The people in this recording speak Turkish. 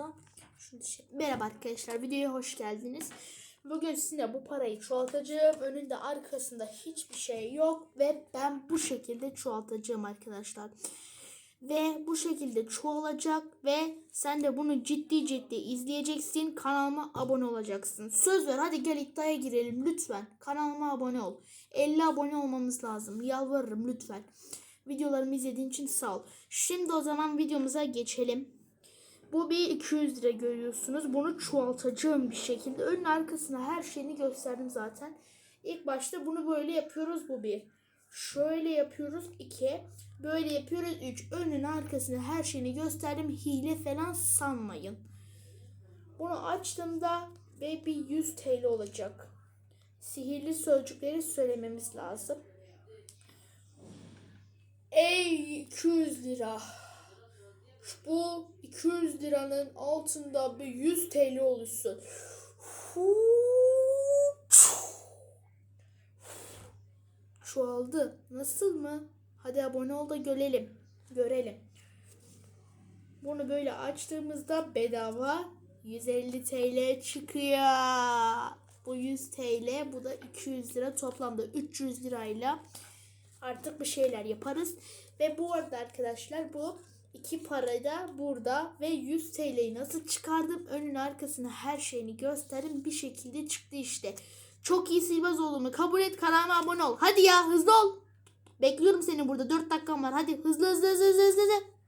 burada. Şunu şey... Merhaba arkadaşlar videoya hoş geldiniz. Bugün sizinle bu parayı çoğaltacağım. Önünde arkasında hiçbir şey yok. Ve ben bu şekilde çoğaltacağım arkadaşlar. Ve bu şekilde çoğalacak ve sen de bunu ciddi ciddi izleyeceksin. Kanalıma abone olacaksın. Söz ver hadi gel iddiaya girelim lütfen. Kanalıma abone ol. 50 abone olmamız lazım. Yalvarırım lütfen. Videolarımı izlediğin için sağ ol. Şimdi o zaman videomuza geçelim. Bu bir 200 lira görüyorsunuz. Bunu çoğaltacağım bir şekilde. Önün arkasına her şeyini gösterdim zaten. İlk başta bunu böyle yapıyoruz. Bu bir. Şöyle yapıyoruz. iki. Böyle yapıyoruz. Üç. Önün arkasına her şeyini gösterdim. Hile falan sanmayın. Bunu açtığımda ve bir 100 TL olacak. Sihirli sözcükleri söylememiz lazım. Ey 200 lira. Bu 200 liranın altında bir 100 TL oluşsun. Çoğaldı. Nasıl mı? Hadi abone ol da görelim. Görelim. Bunu böyle açtığımızda bedava 150 TL çıkıyor. Bu 100 TL, bu da 200 lira toplamda 300 lirayla artık bir şeyler yaparız. Ve bu arada arkadaşlar bu iki para da burada ve 100 TL'yi nasıl çıkardım önün arkasını her şeyini gösterdim bir şekilde çıktı işte. Çok iyi sihirbaz olduğumu kabul et kanalıma abone ol. Hadi ya hızlı ol. Bekliyorum seni burada 4 dakikam var hadi hızlı hızlı hızlı hızlı hızlı.